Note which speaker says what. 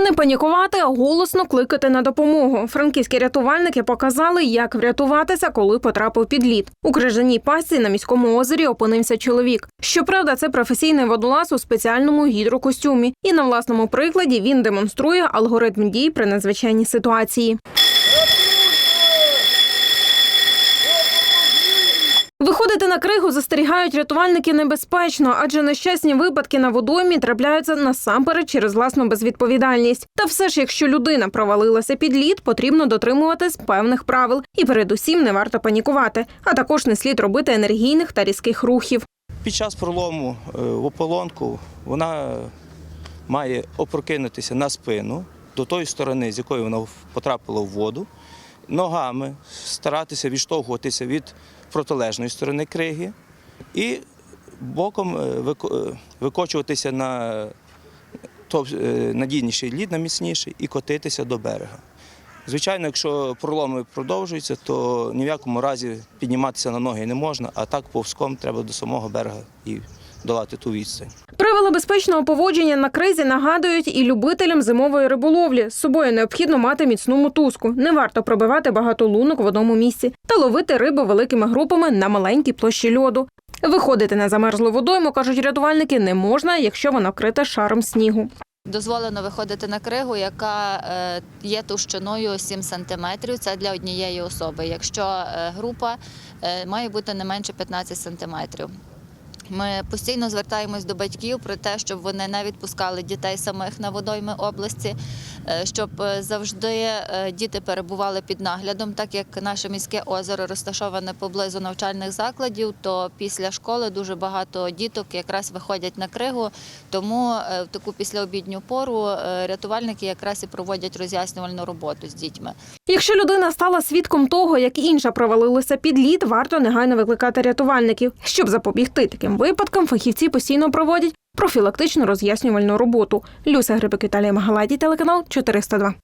Speaker 1: Не панікувати, а голосно кликати на допомогу. Франківські рятувальники показали, як врятуватися, коли потрапив під лід. У крижаній пасті на міському озері опинився чоловік. Щоправда, це професійний водолаз у спеціальному гідрокостюмі. І на власному прикладі він демонструє алгоритм дій при надзвичайній ситуації. Виходити на кригу застерігають рятувальники небезпечно, адже нещасні випадки на водоймі трапляються насамперед через власну безвідповідальність. Та все ж, якщо людина провалилася під лід, потрібно дотримуватись певних правил. І передусім не варто панікувати, а також не слід робити енергійних та різких рухів.
Speaker 2: Під час пролому е, в ополонку вона має опрокинутися на спину до тої сторони, з якої вона потрапила в воду, ногами старатися відштовхуватися від протилежної сторони криги і боком е, е, викочуватися на е, надійніший лід, на міцніший, і котитися до берега. Звичайно, якщо проломи продовжуються, то ні в якому разі підніматися на ноги не можна, а так повзком треба до самого берега і долати ту відстань.
Speaker 1: Правила безпечного поводження на кризі нагадують і любителям зимової риболовлі. З собою необхідно мати міцну мотузку. Не варто пробивати багато лунок в одному місці та ловити рибу великими групами на маленькій площі льоду. Виходити на замерзлу водойму, кажуть рятувальники, не можна, якщо вона вкрита шаром снігу.
Speaker 3: Дозволено виходити на кригу, яка е, є товщиною 7 сантиметрів. Це для однієї особи. Якщо е, група е, має бути не менше 15 сантиметрів. Ми постійно звертаємось до батьків про те, щоб вони не відпускали дітей самих на водойми області, щоб е, завжди е, діти перебували під наглядом, так як наше міське озеро розташоване поблизу навчальних закладів, то після школи дуже багато діток якраз виходять на кригу. Тому е, в таку післяобідню пору е, рятувальники якраз і проводять роз'яснювальну роботу з дітьми.
Speaker 1: Якщо людина стала свідком того, як інша провалилася під лід, варто негайно викликати рятувальників. Щоб запобігти таким випадкам, фахівці постійно проводять профілактичну роз'яснювальну роботу. Люся Грибик, Віталія Магаладі, телеканал 402.